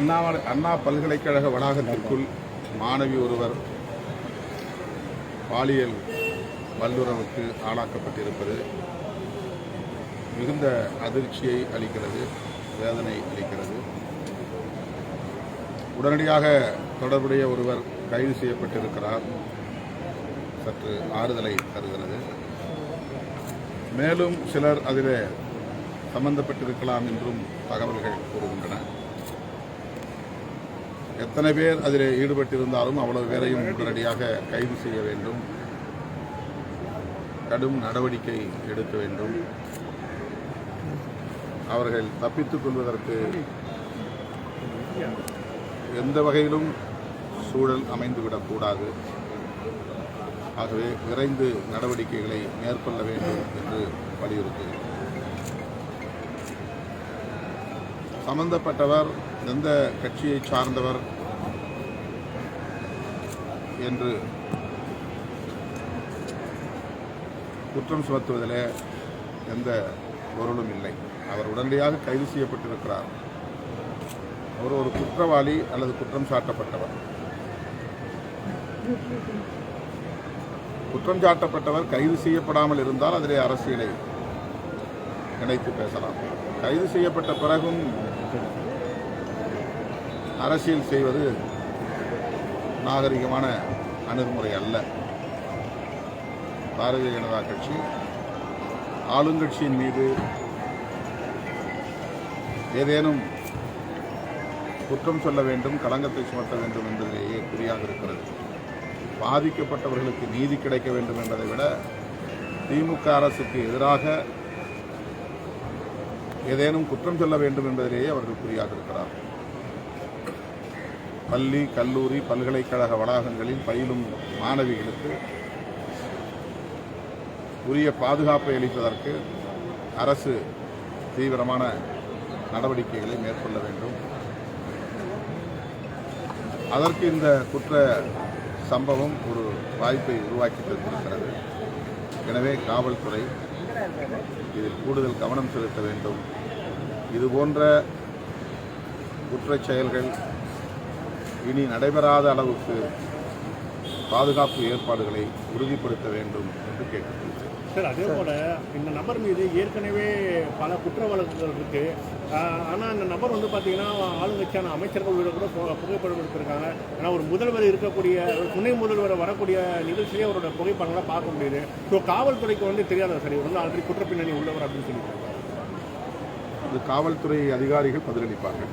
அண்ணா அண்ணா பல்கலைக்கழக வளாகத்திற்குள் மாணவி ஒருவர் பாலியல் வல்லுறவுக்கு ஆளாக்கப்பட்டிருப்பது மிகுந்த அதிர்ச்சியை அளிக்கிறது வேதனை அளிக்கிறது. உடனடியாக தொடர்புடைய ஒருவர் கைது செய்யப்பட்டிருக்கிறார். சற்று ஆறுதலை தருகிறது. மேலும் சிலர் அதில் சம்பந்தப்பட்டிருக்கலாம் என்றும் தகவல்கள் கூறுகின்றன. எத்தனை பேர் அதில் ஈடுபட்டிருந்தாலும் அவ்வளவு பேரையும் உடனடியாக கைது செய்ய வேண்டும். கடும் நடவடிக்கை எடுக்க வேண்டும். அவர்கள் தப்பித்துக் கொள்வதற்கு எந்த வகையிலும் சூழல் அமைந்துவிடக்கூடாது ஆகவே விரைந்து நடவடிக்கைகளை மேற்கொள்ள வேண்டும் என்று வலியுறுத்துகிறேன். சம்பந்தப்பட்டவர் எந்த கட்சியை சார்ந்தவர் என்று குற்றம் சுமத்துவதிலே எந்த பொருளும் இல்லை. அவர் உடனடியாக கைது செய்யப்பட்டிருக்கிறார். அவர் ஒரு குற்றவாளி அல்லது குற்றம் சாட்டப்பட்டவர். குற்றம் சாட்டப்பட்டவர் கைது செய்யப்படாமல் இருந்தால் அதிலே அரசியலை இணைத்து பேசலாம். கைது செய்யப்பட்ட பிறகும் அரசியல் செய்வது நாகரிகமான அணுகுமுறை அல்ல. பாரதிய ஜனதா கட்சி ஆளுங்கட்சியின் மீது ஏதேனும் குற்றம் சொல்ல வேண்டும் களங்கத்தை சுமத்த வேண்டும் என்பதிலேயே குறியாக இருக்கிறது. பாதிக்கப்பட்டவர்களுக்கு நீதி கிடைக்க வேண்டும் என்பதை விட திமுக அரசுக்கு எதிராக ஏதேனும் குற்றம் சொல்ல வேண்டும் என்பதிலேயே அவர்கள் குறியாக பள்ளி கல்லூரி பல்கலைக்கழக வளாகங்களில் பயிலும் மாணவிகளுக்கு உரிய பாதுகாப்பை அளிப்பதற்கு அரசு தீவிரமான நடவடிக்கைகளை மேற்கொள்ள வேண்டும். அதற்கு இந்த குற்ற சம்பவம் ஒரு வாய்ப்பை உருவாக்கி தந்திருக்கிறது. எனவே காவல்துறை இதில் கூடுதல் கவனம் செலுத்த வேண்டும். இது போன்ற குற்றச் செயல்கள் இனி நடைபெறாத அளவுக்கு பாதுகாப்பு ஏற்பாடுகளை உறுதிப்படுத்த வேண்டும் என்று கேட்டுக்கொள்கிறேன். சார் அதே போல இந்த நபர் மீது ஏற்கனவே பல குற்ற வழக்குகள் இருக்கு. ஆஹ் ஆனா அந்த நபர் வந்து பாத்தீங்கன்னா ஆளுங்கட்சியான அமைச்சர்கள் உள்ள கூட புகைப்படம் எடுத்திருக்காங்க. ஏன்னா ஒரு முதல்வர் இருக்கக்கூடிய ஒரு துணை முதல்வர் வரக்கூடிய நிகழ்ச்சியிலே அவரோட புகைப்படங்களை பார்க்க முடியுது. ஸோ காவல்துறைக்கு வந்து தெரியாத சார்? இவர் வந்து ஆல்ரெடி குற்றப்பின்னணி உள்ளவர் அப்படின்னு சொல்லியிருக்காங்க இது காவல்துறை அதிகாரிகள் பதிலளிப்பார்கள்.